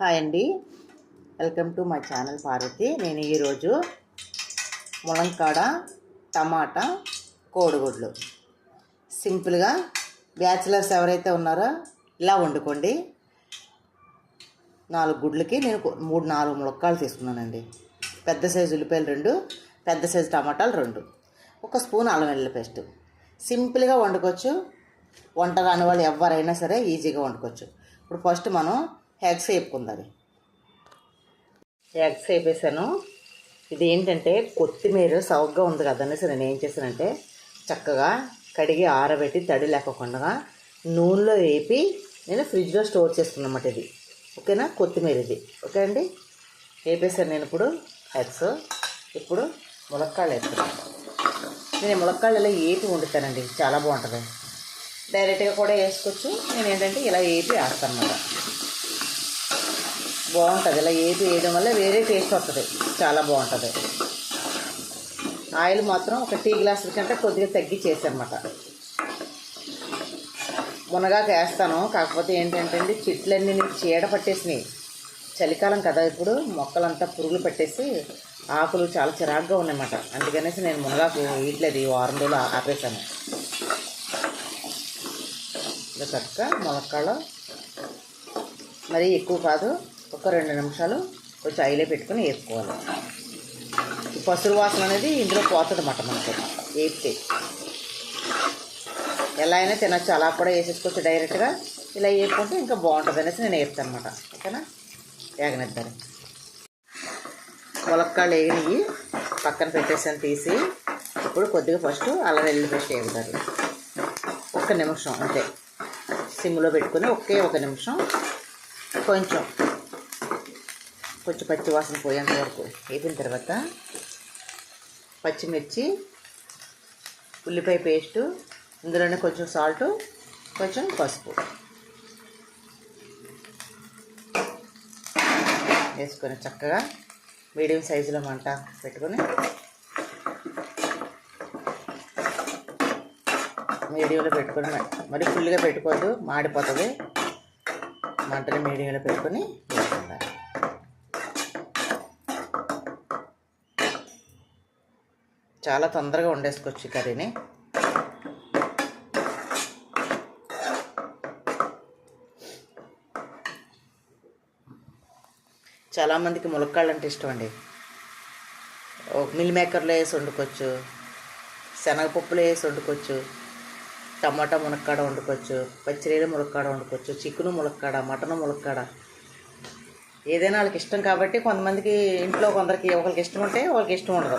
Hi అండి. Welcome to my channel Parvathi. నేను ఈరోజు ములంకాడ టమాటా కోడిగుడ్లు. సింపుల్గా బ్యాచిలర్స్ ఎవరైతే ఉన్నారో ఇలా వండుకోండి. నాలుగు గుడ్లకి నేను మూడు నాలుగు ములక్కాలు తీసుకున్నానండి. పెద్ద సైజు ఉల్లిపాయలు రెండు పెద్ద సైజు టమాటాలు రెండు. ఒక స్పూన్ అల్లం వెల్లుల్లి పేస్ట్. సింపుల్గా వండుకోవచ్చు. వంట రాని వాళ్ళు ఎవరైనా సరే ఈజీగా వండుకోవచ్చు. ఇప్పుడు ఫస్ట్ మనం ఎగ్స్ వేపుకుందాం ఎగ్స్ వేపేసాను ఇది ఏంటంటే కొత్తిమీర సౌగ్గా ఉంది కదా అనేసి నేను ఏం చేశానంటే చక్కగా కడిగి ఆరబెట్టి తడి లేకుండా నూనెలో వేపి నేను ఫ్రిడ్జ్లో స్టోర్ చేసుకున్నమాట ఇది. ఓకేనా? కొత్తిమీర ఇది. ఓకే అండి? వేపేసాను నేను ఇప్పుడు ఎగ్స్ ఇప్పుడు ములక్కాళ్ళు వేస్తున్నాను. నేను ఈ ములక్కాళ్ళు ఇలా ఏపి వండుతానండి. చాలా బాగుంటుంది. డైరెక్ట్గా కూడా వేసుకోవచ్చు. నేను ఏంటంటే ఇలా ఏపి వేస్తాను అన్నమాట బాగుంటుంది. ఇలా ఏపి వేయడం వల్ల వేరే టేస్ట్ వస్తుంది. చాలా బాగుంటుంది. ఆయిల్ మాత్రం ఒక టీ గ్లాసుల కంటే కొద్దిగా తగ్గించేసనమాట మునగాకు వేస్తాను. కాకపోతే ఏంటంటే అండి చెట్లన్నీ చీడ పట్టేసినాయి. చలికాలం కదా ఇప్పుడు మొక్కలంతా పురుగులు పట్టేసి ఆకులు చాలా చిరాగ్గా ఉన్నాయన్నమాట. అందుకనేసి నేను మునగాకు వేయట్లేదు. ఈ వారం రోజులు ఆపేశాను. ఆపేసాను ఇలా చక్కగా ములక్కాళ్ళు మరీ ఎక్కువ కాదు. ఒక రెండు నిమిషాలు కొంచెం ఐలో పెట్టుకొని వేసుకోవాలి ఈ పసురు వాసన అనేది ఇందులో పోతుంది అన్నమాట మనకు. వేపితే. ఎలా అయినా తినచ్చు. అలా కూడా వేసేసుకోవచ్చు డైరెక్ట్గా ఇలా వేపుకుంటే ఇంకా బాగుంటుంది అనేసి నేను వేపుతాను అనమాట ఓకేనా? వేగనిద్దాను ములక్కాళ్ళు వేగినవి పక్కన పెట్టేసాను తీసి. ఇప్పుడు కొద్దిగా ఫస్ట్ అల్లం వెల్లుల్లి పేస్ట్ వేగుతారు ఒక్క నిమిషం అంతే. సిమ్లో పెట్టుకొని ఒకే ఒక నిమిషం. కొంచెం కొంచెం పచ్చి వాసన పోయేంత వరకు. వేపిన తర్వాత పచ్చిమిర్చి ఉల్లిపాయ పేస్టు ఇందులోనే కొంచెం సాల్ట్ కొంచెం పసుపు. వేసుకొని చక్కగా మీడియం సైజులో మంట పెట్టుకొని మీడియంలో పెట్టుకొని మరి ఫుల్గా పెట్టుకోవద్దు మాడిపోతుంది. మంటని మీడియంలో పెట్టుకొని వేసుకుంటాను చాలా తొందరగా వండేసుకోవచ్చు కర్రీని. చాలామందికి ములక్కాళ్ళు అంటే ఇష్టం అండి. ఓ మిల్ మేకర్లో వేసి వండుకోవచ్చు శనగపప్పులో వేసి వండుకోవచ్చు టమాటా మునక్కాడ వండుకోవచ్చు పచ్చిరీల ములక్కాడ వండుకోవచ్చు చికెను ములక్కాడ మటన్ ములక్కాడ ఏదైనా వాళ్ళకి ఇష్టం కాబట్టి కొంతమందికి ఇంట్లో కొందరికి ఒకరికి ఇష్టం ఉంటే వాళ్ళకి ఇష్టం ఉండదు.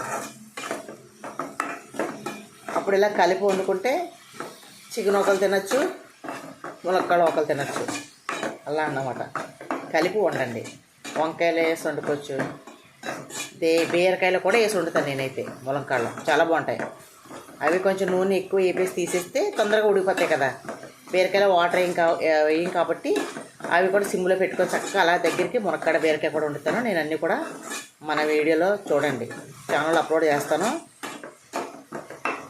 అప్పుడు ఇలా కలిపి వండుకుంటే చికెన్ ఒకరు తినచ్చు ములక్కాడ ఒకరు తినచ్చు. అలా అన్నమాట. కలిపి వండండి. వంకాయలు వేసి వండుకోవచ్చు. దే బీరకాయలు కూడా వేసి వండుతాను నేనైతే ములంకాళ్ళు చాలా బాగుంటాయి. అవి కొంచెం నూనె ఎక్కువ వేపేసి తీసేస్తే తొందరగా ఉడికిపోతాయి కదా. బీరకాయలో వాటర్ ఏం కా కాబట్టి అవి కూడా సిమ్లో పెట్టుకొని చక్కగా అలా దగ్గరికి మునక్కాడ బీరకాయ కూడా వండుతాను. నేను అన్నీ కూడా మన వీడియోలో చూడండి. ఛానల్ అప్లోడ్ చేస్తాను.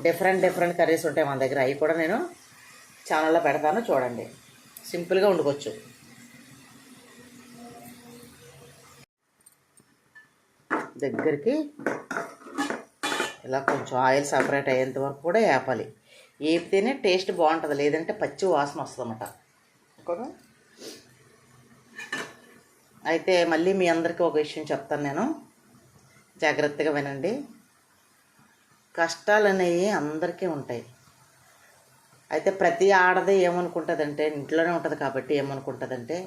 డిఫరెంట్ డిఫరెంట్ కర్రీస్ ఉంటాయి మన దగ్గర. అవి కూడా నేను ఛానల్లో పెడతాను చూడండి. సింపుల్గా వండుకోవచ్చు. దగ్గరికి ఇలా కొంచెం ఆయిల్ సపరేట్ అయ్యేంత వరకు కూడా వేపాలి వేపితేనే టేస్ట్ బాగుంటుంది లేదంటే పచ్చి వాసన వస్తుంది అన్నమాట అయితే మళ్ళీ మీ అందరికీ ఒక విషయం చెప్తాను నేను. జాగ్రత్తగా వినండి. కష్టాలు అనేవి అందరికీ ఉంటాయి. అయితే ప్రతి ఆడది ఏమనుకుంటుందంటే ఇంట్లోనే ఉంటుంది కాబట్టి ఏమనుకుంటుందంటే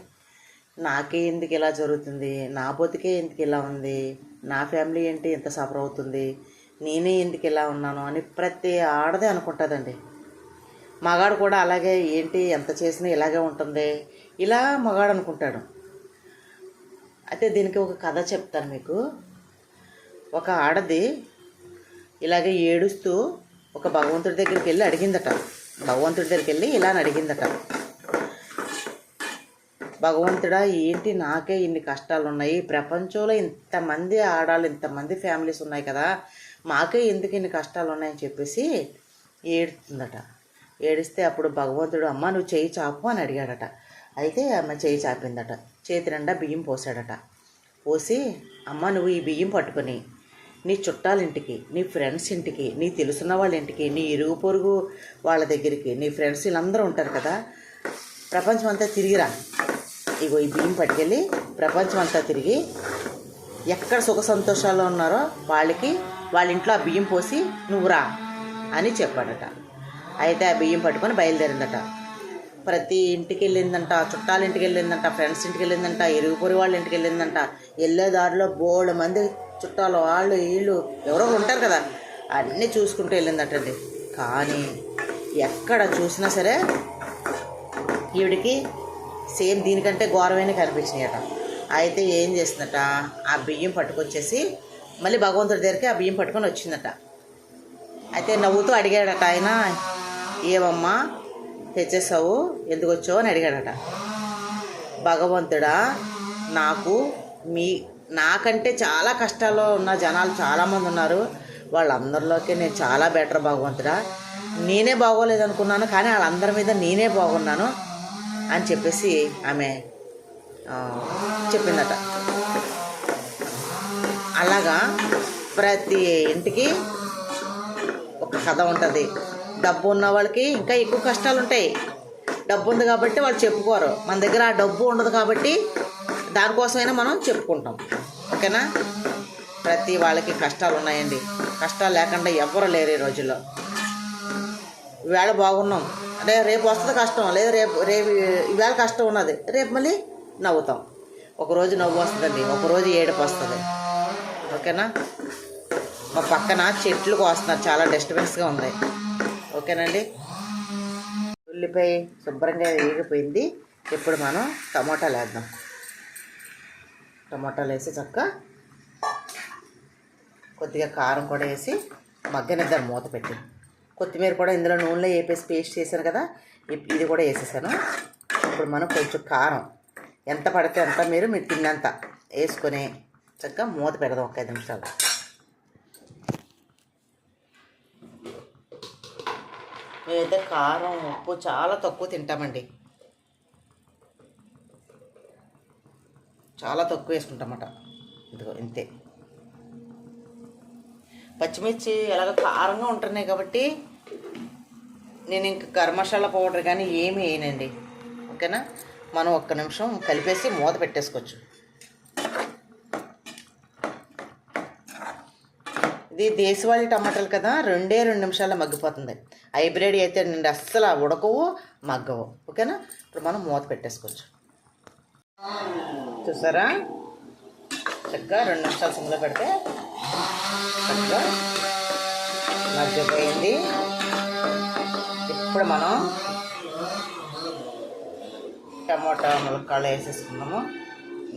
నాకే ఎందుకు ఇలా జరుగుతుంది నా బతికే ఎందుకు ఇలా ఉంది నా ఫ్యామిలీ ఏంటి ఎంత సఫర్ అవుతుంది నేనే ఎందుకు ఇలా ఉన్నాను అని ప్రతి ఆడదే అనుకుంటుందండి. మగాడు కూడా అలాగే ఏంటి ఎంత చేసినా ఇలాగే ఉంటుంది ఇలా మగాడు అనుకుంటాడు. అయితే దీనికి ఒక కథ చెప్తాను మీకు. ఒక ఆడది ఇలాగే ఏడుస్తూ ఒక భగవంతుడి దగ్గరికి వెళ్ళి అడిగిందట. భగవంతుడి దగ్గరికి వెళ్ళి ఇలా అని అడిగిందట. భగవంతుడా ఏంటి నాకే ఇన్ని కష్టాలు ఉన్నాయి ప్రపంచంలో ఇంతమంది ఆడాలు ఇంతమంది ఫ్యామిలీస్ ఉన్నాయి కదా. మాకే ఎందుకు ఇన్ని కష్టాలు ఉన్నాయని చెప్పేసి ఏడుతుందట. ఏడిస్తే అప్పుడు భగవంతుడు అమ్మ నువ్వు చేయి చాపు అని అడిగాడట. అయితే ఆమె చేయి చాపిందట. చేతి నిండా బియ్యం పోసాడట. పోసి అమ్మ నువ్వు ఈ బియ్యం పట్టుకొని నీ చుట్టాలింటికి నీ ఫ్రెండ్స్ ఇంటికి నీ తెలుసున్న వాళ్ళ ఇంటికి నీ ఇరుగు పొరుగు వాళ్ళ దగ్గరికి నీ ఫ్రెండ్స్ వీళ్ళందరూ ఉంటారు కదా ప్రపంచం అంతా తిరిగిరా. ఇగో ఈ బియ్యం పట్టుకెళ్ళి ప్రపంచం అంతా తిరిగి ఎక్కడ సుఖ సంతోషాల్లో ఉన్నారో వాళ్ళకి వాళ్ళ ఇంట్లో ఆ బియ్యం పోసి నువ్వు రా అని చెప్పాడట. అయితే ఆ బియ్యం పట్టుకొని బయలుదేరిందట. ప్రతి ఇంటికి వెళ్ళిందంట చుట్టాల ఇంటికి వెళ్ళిందంట ఫ్రెండ్స్ ఇంటికి వెళ్ళిందంట ఇరుగు పొరుగు వాళ్ళ ఇంటికి వెళ్ళిందంట వెళ్ళే దారిలో బోళ్ళ మంది చుట్టాలు వాళ్ళు వీళ్ళు ఎవరో ఉంటారు కదా అన్నీ చూసుకుంటూ వెళ్ళిందటండి. కానీ ఎక్కడ చూసినా సరే ఈవిడికి సేమ్ దీనికంటే ఘోరమైన కనిపించినాయట. అయితే ఏం చేసిందట? ఆ బియ్యం పట్టుకొచ్చేసి మళ్ళీ భగవంతుడి దగ్గరికి ఆ బియ్యం పట్టుకొని వచ్చిందట. అయితే నవ్వుతూ అడిగాడట ఆయన ఏమమ్మా తెచ్చేసావు? ఎందుకు వచ్చావు? అని అడిగాడట. భగవంతుడా నాకు మీ నాకంటే చాలా కష్టాల్లో ఉన్న జనాలు చాలామంది ఉన్నారు. వాళ్ళందరిలోకి నేను చాలా బెటర్ భగవంతుడా. నేనే బాగోలేదు అనుకున్నాను కానీ వాళ్ళందరి మీద నేనే బాగున్నాను అని చెప్పేసి ఆమె చెప్పిందట. అలాగా ప్రతి ఇంటికి ఒక కథ ఉంటుంది. డబ్బు ఉన్న వాళ్ళకి ఇంకా ఎక్కువ కష్టాలు ఉంటాయి డబ్బు ఉంది కాబట్టి వాళ్ళు చెప్పుకోరు. మన దగ్గర ఆ డబ్బు ఉండదు కాబట్టి దానికోసమైనా మనం చెప్పుకుంటాం. ఓకేనా? ప్రతి వాళ్ళకి కష్టాలు ఉన్నాయండి. కష్టాలు లేకుండా ఎవ్వరు లేరు ఈ రోజుల్లో. ఈవేళ బాగున్నాం. అంటే రేపు వస్తుంది కష్టం. లేదు రేపు రేపు ఈవేళ కష్టం ఉన్నది. రేపు మళ్ళీ నవ్వుతాం. ఒకరోజు నవ్వు వస్తుందండి. ఒకరోజు ఏడుపు వస్తుంది. ఓకేనా? మా పక్కన చెట్లు కోస్తున్నారు. చాలా డిస్టర్బెన్స్గా ఉంది. ఓకేనండి? ఉల్లిపాయ శుభ్రంగా వేగిపోయింది ఇప్పుడు మనం టమోటాలు వేద్దాం. టమాటాలు వేసి చక్క కొద్దిగా కారం కూడా వేసి మగ్గనిద్దాం మూత పెట్టి. కొత్తిమీర కూడా ఇందులో నూనెలో వేపేసి పేస్ట్ చేశాను కదా ఇది కూడా వేసేసాను. ఇప్పుడు మనం కొంచెం కారం ఎంత పడితే అంత మీరు మీరు తిన్నంత వేసుకొని చక్కగా మూత పెడదాం ఒక ఐదు నిమిషాలు. మేమైతే కారం ఉప్పు చాలా తక్కువ తింటామండి. చాలా తక్కువ వేసుకుంటామట. ఇదిగో ఇంతే. పచ్చిమిర్చి ఎలాగ కారంగా ఉంటున్నాయి కాబట్టి నేను ఇంక గరం మసాలా పౌడర్ కానీ ఏమీ వేయనండి. ఓకేనా? మనం ఒక్క నిమిషం కలిపేసి మూత పెట్టేసుకోవచ్చు. ఇది దేశవాళీ టమాటాలు కదా రెండే రెండు నిమిషాల్లో మగ్గిపోతుంది. హైబ్రిడ్ అయితే నిండి అస్సలు ఉడకవు మగ్గవు. ఓకేనా? ఇప్పుడు మనం మూత పెట్టేసుకోవచ్చు. చూసారా? చక్కగా రెండు నిమిషాలు సిమ్లో పెడితే చక్కగా మగ్గిపోయింది. ఇప్పుడు మనం టమాటా ములక్కాళ్ళు వేసేసుకుందాము.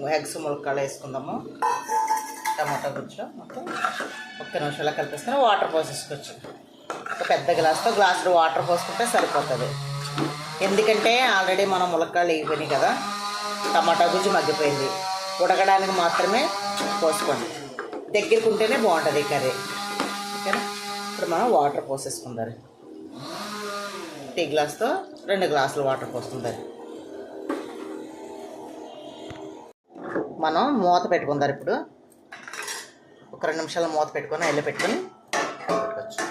ఎగ్స్ ములక్కాళ్ళు వేసుకుందాము. టమాటా గుజ్జు మొత్తం ఒక్క నిమిషాలు కలిపేసుకుని వాటర్ పోసేసుకోవచ్చు. ఒక పెద్ద గ్లాస్తో గ్లాసులో వాటర్ పోసుకుంటే సరిపోతుంది. ఎందుకంటే ఆల్రెడీ మనం ములక్కాళ్ళు వేయిపోయినాయి కదా. టమాటా గుజ్జు మగ్గిపోయింది. ఉడకడానికి మాత్రమే పోసుకోండి. దగ్గరికి ఉంటేనే బాగుంటుంది ఈ కర్రీ. ఓకేనా? ఇప్పుడు మనం వాటర్ పోసేసుకుందారు టీ గ్లాస్తో రెండు గ్లాసులు వాటర్ పోసుకుందారు మనం మూత పెట్టుకుందారు ఇప్పుడు. ఒక రెండు నిమిషాలు మూత పెట్టుకొని ఎల్లు పెట్టుకొని పెట్టుకోవచ్చు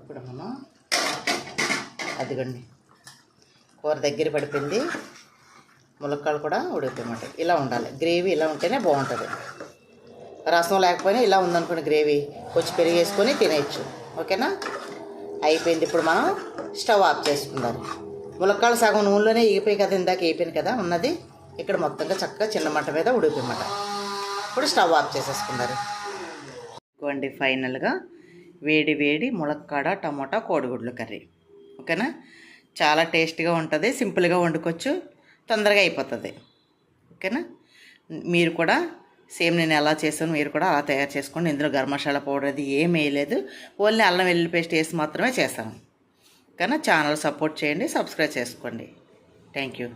ఇప్పుడు మనం అదిగండి. కూర దగ్గర పడిపోయింది. ములక్కాలు కూడా ఉడికిపోయమాట ఇలా ఉండాలి. గ్రేవీ ఇలా ఉంటేనే బాగుంటుంది. రసం లేకపోయినా ఇలా ఉందనుకోండి గ్రేవీ. కొంచెం పెరిగేసుకొని తినేయచ్చు. ఓకేనా? అయిపోయింది. ఇప్పుడు మనం స్టవ్ ఆఫ్ చేసుకుందాం. ములక్కాళ్ళు సగం నూనెలోనే ఎగిపోయి కదా ఇందాక వేయిపోయింది కదా ఉన్నది. ఇక్కడ మొత్తంగా చక్కగా చిన్న మంట మీద ఉడికిపోయమాట ఇప్పుడు స్టవ్ ఆఫ్ చేసేసుకున్నారు ఇదిగోండి ఫైనల్గా వేడి వేడి ములక్కాడ టమోటా కోడిగుడ్లు కర్రీ. ఓకేనా? చాలా టేస్ట్గా ఉంటుంది సింపుల్గా వండుకోవచ్చు తొందరగా అయిపోతుంది. ఓకేనా? మీరు కూడా సేమ్ నేను ఎలా చేశాను మీరు కూడా అలా తయారు చేసుకోండి. ఇందులో గరం మసాలా పౌడర్ అది ఏం వేయలేదు. ఓన్లీ అల్లం వెల్లుల్లి పేస్ట్ వేసి మాత్రమే చేస్తాను. కానీ ఛానల్ సపోర్ట్ చేయండి సబ్స్క్రైబ్ చేసుకోండి. Thank you.